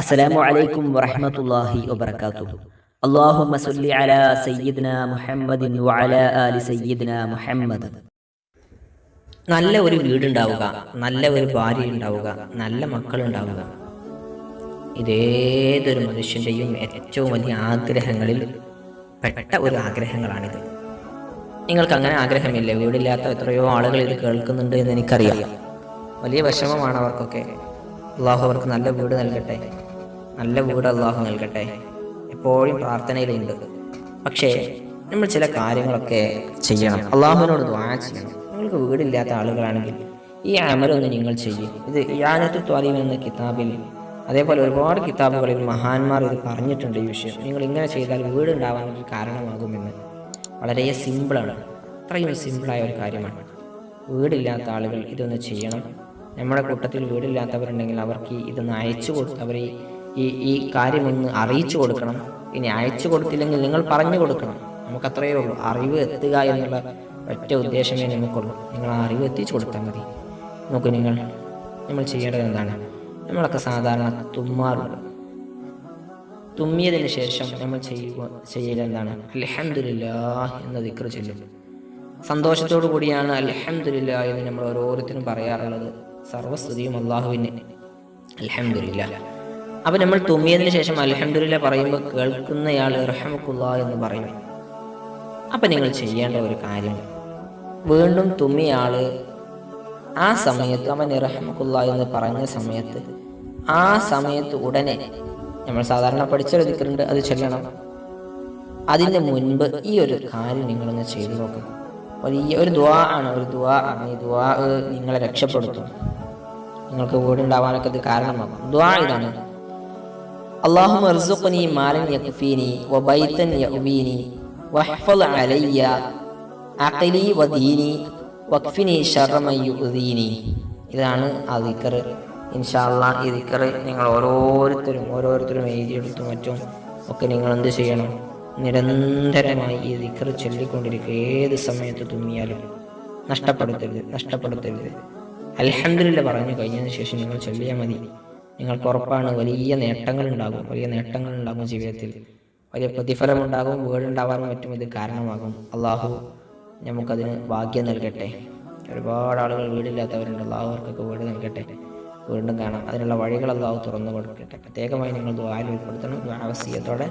അസ്സലാമു അലൈക്കും വറഹ്മത്തുള്ളാഹി വബറകാതുഹു. അല്ലാഹുമ്മ സല്ലി അലാ സയ്യിദ്ന മുഹമ്മദിൻ വഅലാ ആലി സയ്യിദ്ന മുഹമ്മദ്. നല്ല ഒരു വീടുണ്ടാവുക നല്ല ഒരു ഭാര്യ ഉണ്ടാവുക നല്ല മക്കളുണ്ടാവുക. ഇതേതൊരു മനുഷ്യന്റെയും ഏറ്റവും വലിയ ആഗ്രഹങ്ങളിൽ പെട്ട ഒരു ആഗ്രഹങ്ങളാണിത്. നിങ്ങൾക്ക് അങ്ങനെ ആഗ്രഹമില്ലേ? വീടില്ലാത്ത എത്രയോ ആളുകൾ ഇത് കേൾക്കുന്നുണ്ട് എന്ന് എനിക്കറിയാം. വലിയ വിഷമമാണ് അവർക്കൊക്കെ. അള്ളാഹു അവർക്ക് നല്ല വീട് നൽകട്ടെ. നല്ല വീട് അള്ളാഹു നൽകട്ടെ. എപ്പോഴും പ്രാർത്ഥനയിലുണ്ട്. പക്ഷേ നമ്മൾ ചില കാര്യങ്ങളൊക്കെ ചെയ്യണം. അള്ളാഹുവിനോട് ദ്വാ ചെയ്യണം. നിങ്ങൾക്ക് വീടില്ലാത്ത ആളുകളാണെങ്കിൽ ഈ അമലൊന്ന് നിങ്ങൾ ചെയ്യും. ഇത് യാനത്ത് ത്വാലിം എന്ന കിതാബിൽ അതേപോലെ ഒരുപാട് കിതാബുകളിൽ മഹാന്മാർ ഇത് പറഞ്ഞിട്ടുണ്ട് ഈ വിഷയം. നിങ്ങൾ ഇങ്ങനെ ചെയ്താൽ വീട് ഉണ്ടാവാൻ ഒരു കാരണമാകുമെന്ന്. വളരെ സിമ്പിളാണ്. അത്രയും സിമ്പിളായ ഒരു കാര്യമാണ്. വീടില്ലാത്ത ആളുകൾ ഇതൊന്ന് ചെയ്യണം. നമ്മുടെ കൂട്ടത്തിൽ വീടില്ലാത്തവരുണ്ടെങ്കിൽ അവർക്ക് ഇതൊന്ന് അയച്ചു കൊടുത്ത് അവർ ഈ ഈ കാര്യമൊന്ന് അറിയിച്ചു കൊടുക്കണം. ഇനി അയച്ചു കൊടുത്തില്ലെങ്കിൽ നിങ്ങൾ പറഞ്ഞു കൊടുക്കണം. നമുക്ക് അത്രയേ ഉള്ളൂ. അറിവ് എത്തുക എന്നുള്ള ഒറ്റ ഉദ്ദേശമേ നമുക്കുള്ളൂ. നിങ്ങൾ ആ അറിവ് എത്തിച്ചു കൊടുത്താൽ മതി. നോക്കൂ നിങ്ങൾ നമ്മൾ ചെയ്യേണ്ടത് എന്താണ്? നമ്മളൊക്കെ സാധാരണ തുമ്മാറുണ്ട്. തുമ്മിയതിന് ശേഷം നമ്മൾ ചെയ്യുക ചെയ്യുക എന്താണ്? അലഹമില്ല എന്ന് ദിക്ർ ചൊല്ലും. സന്തോഷത്തോടു കൂടിയാണ് അലഹമില്ല എന്ന് നമ്മൾ ഓരോരുത്തരും പറയാറുള്ളത്. സർവസ്തുതിയും അള്ളാഹുവിന്. അലഹമില്ല അപ്പം നമ്മൾ തുമ്മിയതിന് ശേഷം അലഹമില്ല പറയുമ്പോൾ കേൾക്കുന്നയാൾ റഹമുക്കുള്ള എന്ന് പറയും. അപ്പം നിങ്ങൾ ചെയ്യേണ്ട ഒരു കാര്യം വീണ്ടും തുമ്മിയാൾ ആ സമയത്ത് അവൻ ഇറഹമുക്കുള്ള എന്ന് പറഞ്ഞ സമയത്ത് ആ സമയത്ത് ഉടനെ നമ്മൾ സാധാരണ പഠിച്ചെടുത്തിട്ടുണ്ട് അത് ചൊല്ലണം. അതിന് മുൻപ് ഈ ഒരു കാര്യം നിങ്ങളൊന്ന് ചെയ്തു നോക്കുക. വലിയ ഒരു ദ്വാ ആണ് ഒരു ദ്വാ ആണ്. ഈ ദ്വാ നിങ്ങളെ രക്ഷപ്പെടുത്തും. നിങ്ങൾക്ക് വീടുണ്ടാവാനൊക്കെ ഇത് കാരണമാകും. ദ്വാ ഇതാണ്. അള്ളാഹു മർസുഖുനി മാലൻ യഖ്ഫീനി വബൈതൻ യഹ്വീനി വഹ്ഫദ് അലയ്യ അഖലി വദീനി വഖ്ഫിനി ശർറ മൻ യുഅ്ദീനി ഇതാണ് ആ ദിക്കർ ഇൻഷാല്ല ഈ ദിക്കർ നിങ്ങൾ ഓരോരുത്തരും ഓരോരുത്തരും എഴുതിയെടുത്തും മറ്റും ഒക്കെ നിങ്ങൾ എന്ത് ചെയ്യണം? നിരന്തരമായി ഈ ദിക്കർ ചൊല്ലിക്കൊണ്ടിരിക്കുക. ഏത് സമയത്ത് തുമ്മിയാലും നഷ്ടപ്പെടുത്തരുത് നഷ്ടപ്പെടുത്തരുത്. അലഹമില്ല പറഞ്ഞു കഴിഞ്ഞതിന് ശേഷം നിങ്ങൾ ചൊല്ലിയാൽ മതി. നിങ്ങൾക്ക് ഉറപ്പാണ് വലിയ നേട്ടങ്ങൾ ഉണ്ടാകും വലിയ നേട്ടങ്ങൾ ഉണ്ടാകും ജീവിതത്തിൽ. വലിയ പ്രതിഫലം ഉണ്ടാകും വീടുണ്ടാവാനും മറ്റും ഇത് കാരണമാകും. അള്ളാഹു നമുക്കതിന് ഭാഗ്യം നൽകട്ടെ. ഒരുപാട് ആളുകൾ വീടില്ലാത്തവരുണ്ട്. അള്ളാഹു അവർക്കൊക്കെ വീട് നൽകട്ടെ. വീണ്ടും കാണാം. അതിനുള്ള വഴികൾ അള്ളാഹു തുറന്നു കൊടുക്കട്ടെ. പ്രത്യേകമായി നിങ്ങൾ ദ്വായിൽ ഉൾപ്പെടുത്തണം. ദ്വാവസീയത്തോടെ